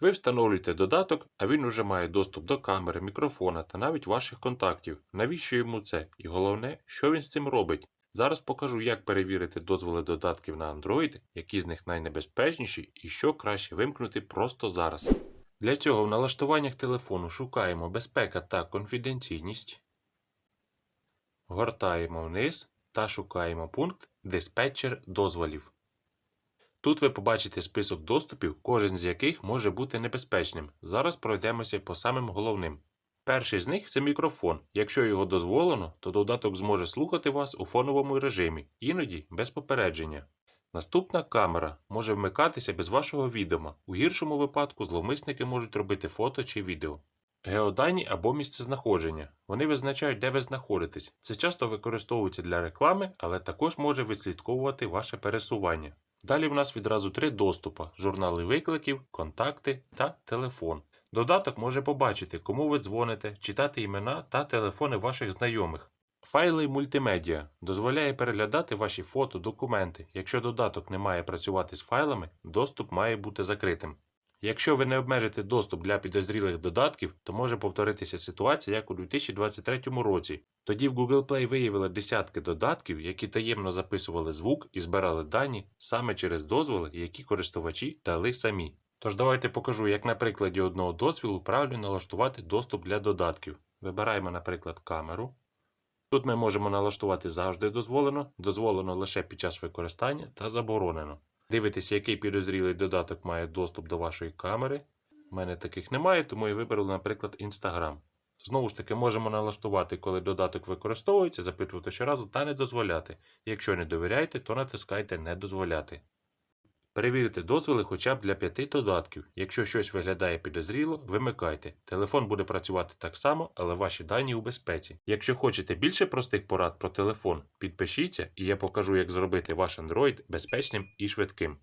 Ви встановлюєте додаток, а він уже має доступ до камери, мікрофона та навіть ваших контактів. Навіщо йому це? І головне, що він з цим робить. Зараз покажу, як перевірити дозволи додатків на Android, які з них найнебезпечніші і що краще вимкнути просто зараз. Для цього в налаштуваннях телефону шукаємо безпека та конфіденційність, гортаємо вниз та шукаємо пункт диспетчер дозволів. Тут ви побачите список доступів, кожен з яких може бути небезпечним. Зараз пройдемося по самим головним. Перший з них це мікрофон. Якщо його дозволено, то додаток зможе слухати вас у фоновому режимі, іноді без попередження. Наступна камера може вмикатися без вашого відома. У гіршому випадку зловмисники можуть робити фото чи відео. Геодані або місцезнаходження. Вони визначають, де ви знаходитесь. Це часто використовується для реклами, але також може відслідковувати ваше пересування. Далі в нас відразу три доступа: журнали викликів, контакти та телефон. Додаток може побачити, кому ви дзвоните, читати імена та телефони ваших знайомих. Файли мультимедіа дозволяє переглядати ваші фото, документи. Якщо додаток не має працювати з файлами, доступ має бути закритим. Якщо ви не обмежите доступ для підозрілих додатків, то може повторитися ситуація, як у 2023 році. Тоді в Google Play виявили десятки додатків, які таємно записували звук і збирали дані саме через дозволи, які користувачі дали самі. Тож давайте покажу, як на прикладі одного дозвілу правильно налаштувати доступ для додатків. Вибираємо, наприклад, камеру. Тут ми можемо налаштувати завжди дозволено, дозволено лише під час використання та заборонено. Дивитесь, який підозрілий додаток має доступ до вашої камери. У мене таких немає, тому я виберу, наприклад, Instagram. Знову ж таки, можемо налаштувати, коли додаток використовується, запитувати щоразу та не дозволяти. Якщо не довіряєте, то натискайте Не дозволяти. Перевірте дозволи хоча б для п'яти додатків. Якщо щось виглядає підозріло, вимикайте. Телефон буде працювати так само, але ваші дані у безпеці. Якщо хочете більше простих порад про телефон, підпишіться і я покажу, як зробити ваш Android безпечним і швидким.